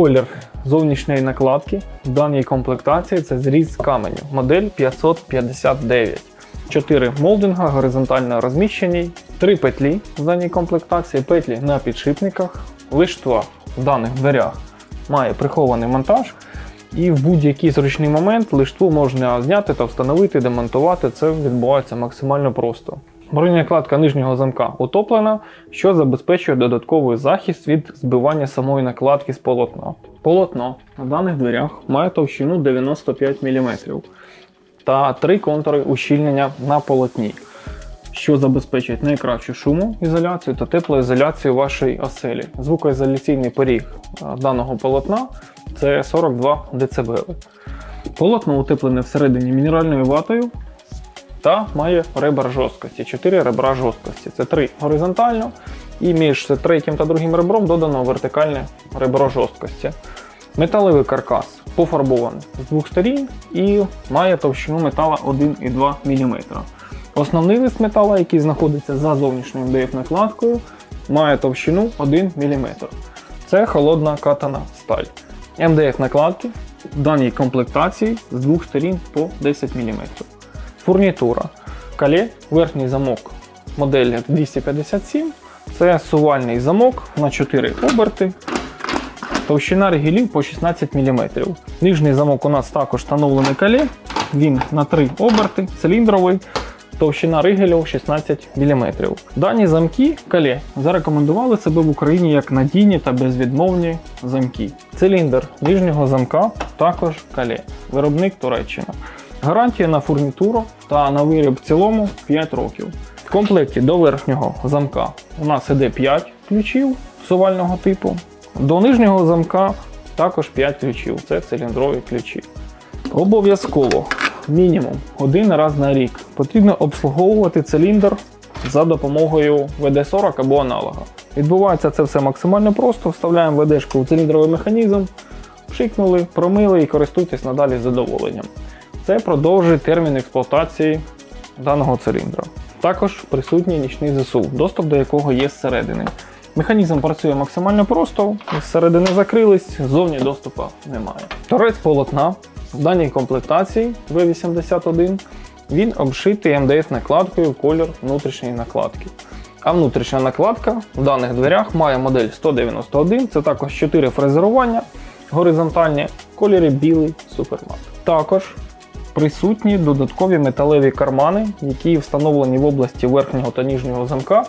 Колір зовнішньої накладки в даній комплектації це зріз каменю. Модель 559. 4 молдинга горизонтально розміщені, 3 петлі в даній комплектації, петлі на підшипниках, лиштва в даних дверях має прихований монтаж. І в будь-який зручний момент лиштву можна зняти та встановити, демонтувати. Це відбувається максимально просто. Бронекладка нижнього замка утоплена, що забезпечує додатковий захист від збивання самої накладки з полотна. Полотно на даних дверях має товщину 95 мм та три контури ущільнення на полотні, що забезпечують найкращу шумоізоляцію та теплоізоляцію вашої оселі. Звукоізоляційний поріг е, даного полотна це 42 дБ. Полотно утеплене всередині мінеральною ватою та має ребер жорсткості. 4 ребра жорсткості. Це 3 горизонтально, і між третім та другим ребром додано вертикальне ребро жорсткості. Металевий каркас пофарбований з двох сторін і має товщину метала 1,2 мм. Основний лист метала, який знаходиться за зовнішньою МДФ накладкою, має товщину 1 мм. Це холодна катана сталь. МДФ накладки в даній комплектації з двох сторін по 10 мм. Фурнітура. Кале, верхній замок моделі 257. Це сувальний замок на 4 оберти. Товщина ригелів по 16 мм. Нижній замок у нас також встановлений кале. Він на 3 оберти, циліндровий. Товщина ригелів 16 мм. Дані замки кале зарекомендували себе в Україні як надійні та безвідмовні замки. Циліндр нижнього замка також кале. Виробник Туреччина. Гарантія на фурнітуру та на виріб в цілому 5 років. В комплекті до верхнього замка у нас іде 5 ключів сувального типу. До нижнього замка також 5 ключів. Це циліндрові ключі. Обов'язково мінімум один раз на рік потрібно обслуговувати циліндр за допомогою ВД-40 або аналога. Відбувається це все максимально просто. Вставляємо ВД-шку в циліндровий механізм, пшикнули, промили і користуйтесь надалі з задоволенням. Це продовжує термін експлуатації даного циліндра. Також присутній нічний ЗСУ, доступ до якого є зсередини. Механізм працює максимально просто, зсередини закрились, ззовні доступу немає. Торець полотна в даній комплектації V81 він обшитий МДФ накладкою в колір внутрішньої накладки. А внутрішня накладка в даних дверях має модель 191, це також 4 фрезерування горизонтальні в кольорі білий супермат. Також присутні додаткові металеві кармани, які встановлені в області верхнього та нижнього замка,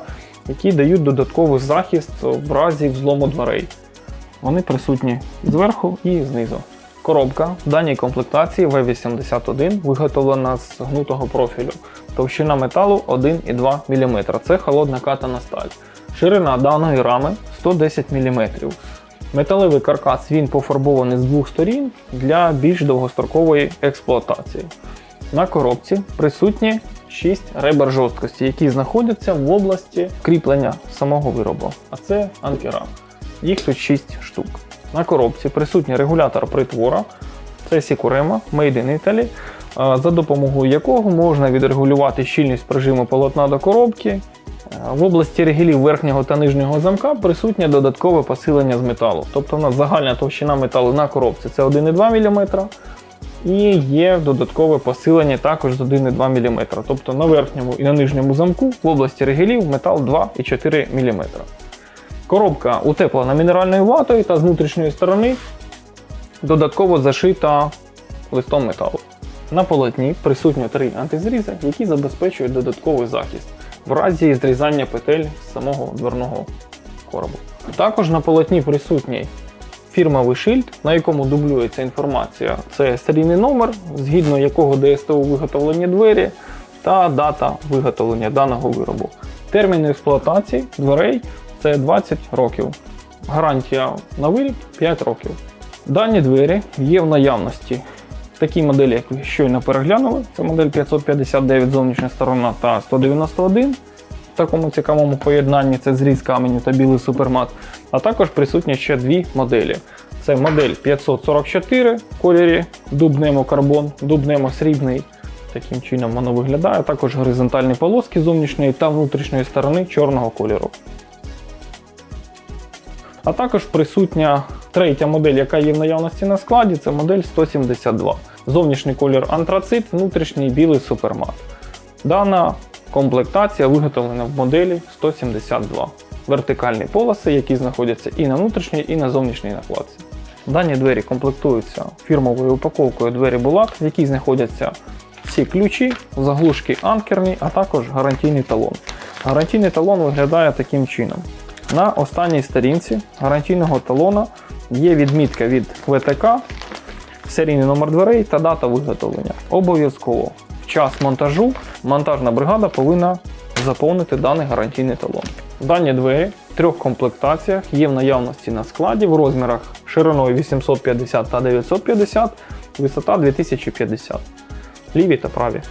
які дають додатковий захист в разі взлому дверей. Вони присутні зверху і знизу. Коробка в даній комплектації V81 виготовлена з гнутого профілю. Товщина металу 1,2 мм. Це холодна катана сталь. Ширина даної рами 110 мм. Металевий каркас він пофарбований з двох сторін для більш довгострокової експлуатації. На коробці присутні 6 ребер жорсткості, які знаходяться в області кріплення самого виробу. А це анкера. Їх тут 6 штук. На коробці присутній регулятор притвора, це Сікурема Made in Italy, за допомогою якого можна відрегулювати щільність прижиму полотна до коробки. В області регелів верхнього та нижнього замка присутнє додаткове посилення з металу. Тобто у нас загальна товщина металу на коробці це 1,2 мм. І є додаткове посилення також з 1,2 мм. Тобто на верхньому і на нижньому замку в області регелів метал 2,4 мм. Коробка утеплена мінеральною ватою та з внутрішньої сторони додатково зашита листом металу. На полотні присутні три антизрізи, які забезпечують додатковий захист в разі зрізання петель з самого дверного коробу. Також на полотні присутній фірмовий шильд, на якому дублюється інформація. Це серійний номер, згідно якого ДСТУ виготовлені двері та дата виготовлення даного виробу. Термін експлуатації дверей це 20 років. Гарантія на виріб 5 років. Дані двері є в наявності. Такі моделі, як ви щойно переглянули, це модель 559 зовнішня сторона та 191 в такому цікавому поєднанні це зріз каменю та білий супермат. А також присутні ще дві моделі. Це модель 544 в кольорі дубнемо карбон, дубнемо срібний. Таким чином воно виглядає. Також горизонтальні полоски зовнішньої та внутрішньої сторони чорного кольору. А також присутня третя модель, яка є в наявності на складі, це модель 172. Зовнішній колір антрацит, внутрішній білий супермат. Дана комплектація виготовлена в моделі 172. Вертикальні полоси, які знаходяться і на внутрішній, і на зовнішній накладці. Дані двері комплектуються фірмовою упаковкою двері Булат, в якій знаходяться всі ключі, заглушки анкерні, а також гарантійний талон. Гарантійний талон виглядає таким чином. На останній сторінці гарантійного талона є відмітка від ВТК, серійний номер дверей та дата виготовлення. Обов'язково в час монтажу монтажна бригада повинна заповнити даний гарантійний талон. Дані двері в трьох комплектаціях є в наявності на складі в розмірах шириною 850 та 950, висота 2050. Ліві та праві.